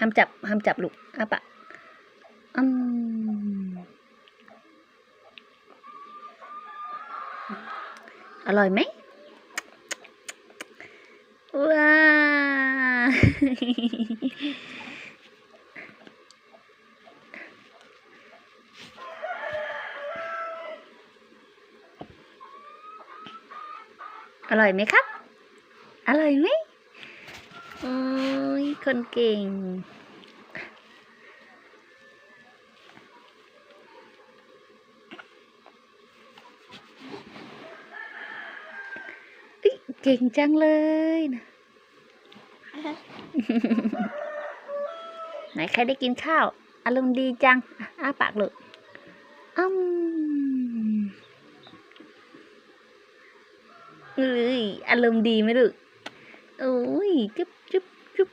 ห้ามจับห้ามจับลูกอ้าปากอืมอร่อยไหมว้าอร่อยไหมครับ อร่อยไหมอ้ย คนเก่งเอ้ยเก่งจังเลยนะไหนใครได้กินข้าว อารมณ์ดีจังอะอ้าปากเลยอืมเอ้ยอารมณ์ดีไหมลูกโอ้ยจุ๊บจุ๊บจุ๊บ